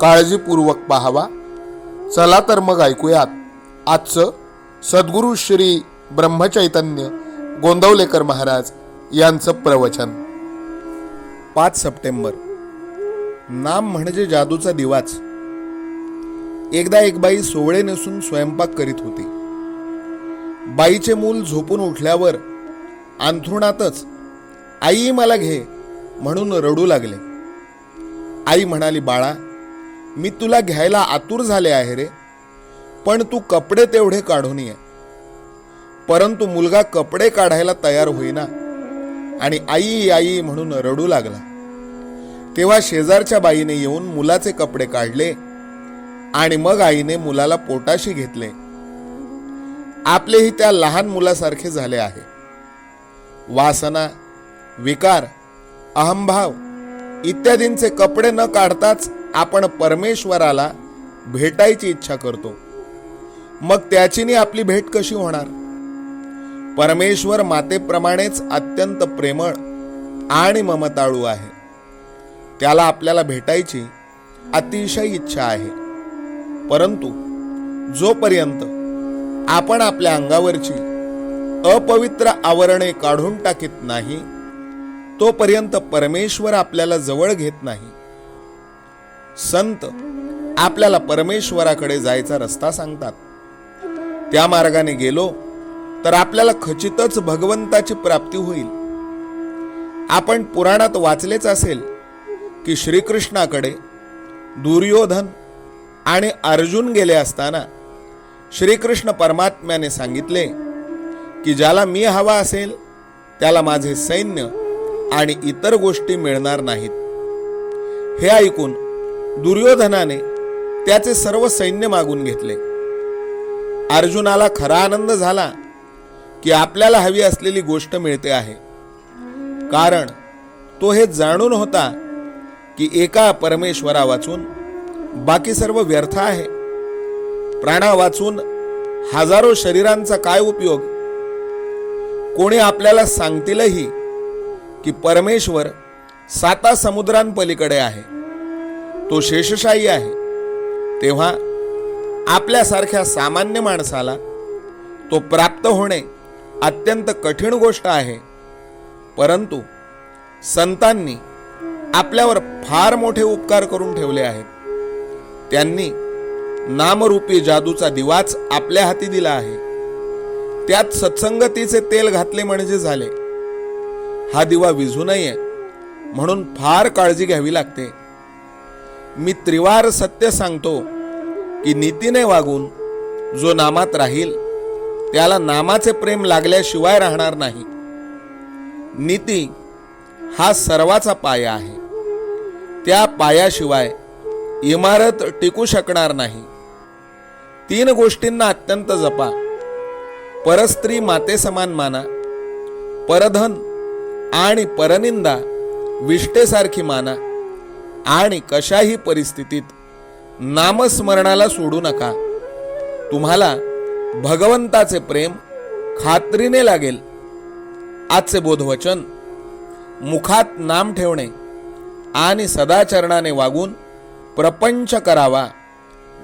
काळजीपूर्वक पाहावा. चला तर मग ऐकूयात. आजचं सद्गुरू श्री ब्रह्मचैतन्य गोंदवलेकर महाराज यांचं प्रवचन. पाच सप्टेंबर. नाम म्हणजे जादूचा दिवाच. एकदा एक बाई सोवळे नेसून स्वयंपाक करीत होती. बाईचे मूल झोपून उठल्यावर अंथरुणातच आई मला घे म्हणून रडू लागले. आई म्हणाली बाळा मी तुला घ्यायला आतुर झाले आहे रे. पण तू कपडे तेवढे काढून ये. परंतु मुलगा कपडे काढायला तयार होईना. आणि आई आई म्हणून रडू लागला. तेव्हा शेजारच्या बाईने येऊन मुलाचे कपडे काढले आणि मग आईने मुलाला पोटाशी घेतले. आपलेही त्या लहान मुलासारखे झाले आहे. वासना विकार अहंभाव इत्यादींचे कपडे न काढताच आपण परमेश्वराला भेटायची इच्छा करतो. मग त्याचीनी आपली भेट कशी होणार? परमेश्वर मातेप्रमाणेच अत्यंत प्रेमळ आणि ममताळू आहे. त्याला आपल्याला भेटायची अतिशय इच्छा आहे. परंतु जोपर्यंत आपण आपल्या अंगावरची अपवित्र आवरणे काढून टाकीत नाही तोपर्यंत परमेश्वर आपल्याला जवळ घेत नाही. संत आपल्याला परमेश्वराकडे जायचा रस्ता सांगतात. त्या मार्गाने गेलो तर आपल्याला खचितच भगवंताची प्राप्ती होईल. आपण पुराणात वाचलेच असेल की श्रीकृष्णाकडे दुर्योधन आणि अर्जुन गेले असताना श्रीकृष्ण परमात्म्याने सांगितले की ज्याला मी हवा असेल त्याला माझे सैन्य आणि इतर गोष्टी मिळणार नाहीत. हे ऐकून दुर्योधनाने त्याचे सर्व सैन्य मागून घेतले. अर्जुनाला खरा आनंद झाला की आपल्याला हवी असलेली गोष्ट मिळते आहे. कारण तो हे जाणून होता की एका परमेश्वरा वाचून बाकी सर्व व्यर्थ आहे. प्राणा वाचून हजारो शरीरांचा काय उपयोग? कोणी आपल्याला सांगतीलही की परमेश्वर साता समुद्रांपलीकडे आहे. तो शेषशाही आहे. तेव्हा आपल्यासारख्या सामान्य माणसाला तो प्राप्त होणे अत्यंत कठीण गोष्ट आहे. परंतु संतांनी आपल्यावर फार मोठे उपकार करून ठेवले आहेत. त्यांनी नामरूपी जादूचा दिवाच आपल्या हाती दिला आहे. त्यात सत्संगतीचे तेल घातले म्हणजे झाले. हा दिवा विझू नये म्हणून फार काळजी घ्यावी लागते. मी त्रिवार सत्य सांगतो की नीतीने वागून जो नामात राहील त्याला नामाचे प्रेम लागल्याशिवाय राहणार नाही. नीती हा सर्वाचा पाया आहे. त्या पायाशिवाय इमारत टिकू शकणार नाही. तीन गोष्टींना अत्यंत जपा. परस्त्री माते समान माना. परधन आणि परनिंदा विष्टेसारखी माना. आणि कशाही परिस्थितीत नामस्मरणाला सोडू नका. तुम्हाला भगवंताचे प्रेम खात्रीने लागेल. आजचे बोधवचन मुखात नाम ठेवणे आणि सदाचरणाने वागून प्रपंच करावा.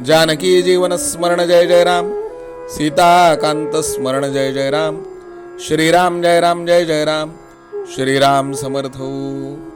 जानकी जीवन स्मरण जय जय राम. सीताकांत स्मरण जय जय राम. श्रीराम जय राम जय जय राम. श्रीराम समर्थ हो.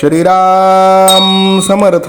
श्रीराम समर्थ।